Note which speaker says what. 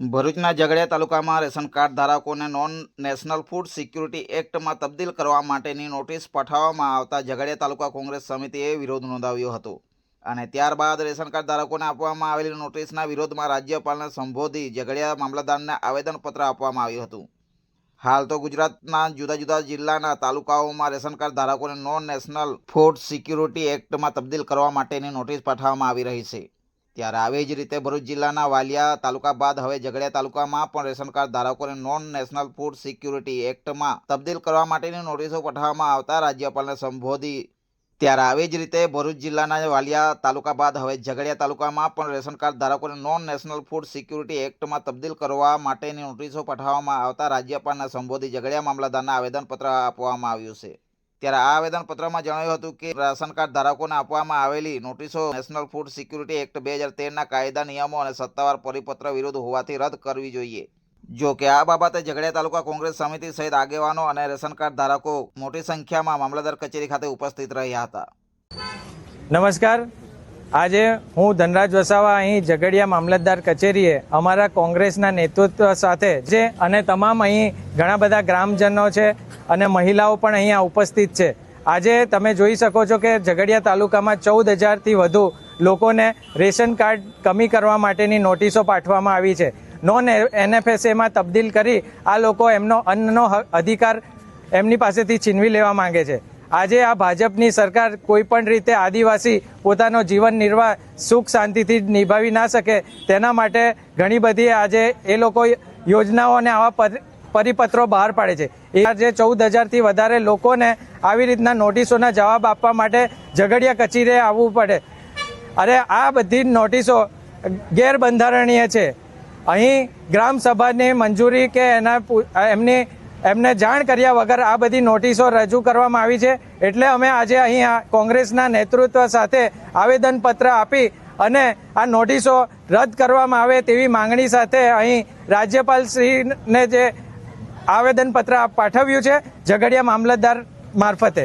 Speaker 1: ભરૂચના ઝઘડિયા તાલુકામાં ration card ધારકોને નોન નેશનલ ફૂડ સિક્યુરિટી એક્ટમાં તબદીલ કરવા માટેની નોટિસ પઠાવવામાં આવતા ઝઘડિયા તાલુકા કોંગ્રેસ સમિતિએ વિરોધ નોંધાવ્યો હતો. અને ત્યારબાદ રેશન કાર્ડ ધારકોને આપવામાં આવેલી નોટિસના વિરોધમાં રાજ્યપાલને સંબોધી ઝઘડિયા મામલતદારને આવેદનપત્ર આપવામાં આવ્યું હતું. હાલ તો ગુજરાતના જુદા જુદા જિલ્લાના તાલુકાઓમાં રેશન કાર્ડ ધારકોને નોન નેશનલ ફૂડ સિક્યુરિટી એક્ટમાં તબદીલ કરવા માટેની નોટિસ પઠાવવામાં આવી રહી છે. ત્યારે આવી જ રીતે ભરૂચ જિલ્લાના વાલિયા તાલુકા બાદ હવે ઝઘડિયા તાલુકામાં પણ રેશન કાર્ડ ધારકોને નોન નેશનલ ફૂડ સિક્યુરિટી એક્ટમાં તબદીલ કરવા માટેની નોટિસો પઠાવવામાં આવતા રાજ્યપાલને સંબોધી. ત્યારે આવી જ રીતે ભરૂચ જિલ્લાના વાલિયા તાલુકા બાદ હવે ઝઘડિયા તાલુકામાં પણ રેશન કાર્ડ ધારકોને નોન નેશનલ ફૂડ સિક્યુરિટી એક્ટમાં તબદીલ કરવા માટેની નોટિસો પઠાવવામાં આવતા રાજ્યપાલને સંબોધી ઝઘડિયા મામલતદારના આવેદનપત્ર આપવામાં આવ્યું છે. ત્યારે આ આવેદનપત્રમાં જણાવ્યું હતું કે રાશન કાર્ડ ધારકોને આપવામાં આવેલી નોટિસો નેશનલ ફૂડ સિક્યુરિટી એક્ટ બે હજાર તેરના કાયદા નિયમો અને સત્તાવાર પરિપત્ર વિરુદ્ધ હોવાથી રદ કરવી જોઈએ. જો કે આ બાબતે ઝઘડિયા તાલુકા કોંગ્રેસ સમિતિ સહિત આગેવાનો અને રેશન કાર્ડ ધારકો મોટી સંખ્યામાં મામલતદાર કચેરી ખાતે ઉપસ્થિત રહ્યા હતા.
Speaker 2: નમસ્કાર. આજે હું ધનરાજ વસાવા અહીં ઝઘડિયા મામલતદાર કચેરીએ અમારા કોંગ્રેસના નેતૃત્વ સાથે જે અને તમામ અહીં ઘણા બધા ગ્રામજનો છે અને મહિલાઓ પણ અહીંયા ઉપસ્થિત છે. આજે તમે જોઈ શકો છો કે ઝઘડિયા તાલુકામાં ચૌદ હજારથી વધુ લોકોને રેશન કાર્ડ કમી કરવા માટેની નોટિસો પાઠવવામાં આવી છે. નોન એનએફએસએમાં તબદીલ કરી આ લોકો એમનો અન્નનો અધિકાર એમની પાસેથી છીનવી લેવા માંગે છે. આજે આ ભાજપની સરકાર કોઈ પણ રીતે આદિવાસી પોતાનો જીવન નિર્વાહ, સુખ શાંતિથી નિભાવી ના શકે, તેના માટે ઘણી બધી આજે એ લોકો યોજનાઓ અને આવા પર- પરિપત્રો બહાર પાડે છે. એ જે ચૌદ હજારથી વધારે લોકોને આવી રીતના નોટિસોના જવાબ આપવા માટે ઝઘડિયા કચેરીએ આવવું પડે. અરે આ બધી નોટિસો ગેરબંધારણીય છે. અહીં ગ્રામ સભાની મંજૂરી કે એના એમની એમને જાણ કર્યા વગર આ બધી નોટિસો રજૂ કરવામાં આવી છે. એટલે અમે આજે અહીં આ કોંગ્રેસના નેતૃત્વ સાથે આવેદનપત્ર આપી અને આ નોટિસો રદ કરવામાં આવે તેવી માંગણી સાથે અહીં રાજ્યપાલ શ્રીને જે આવેદનપત્ર પાઠવ્યું છે, ઝઘડિયા મામલતદાર મારફતે.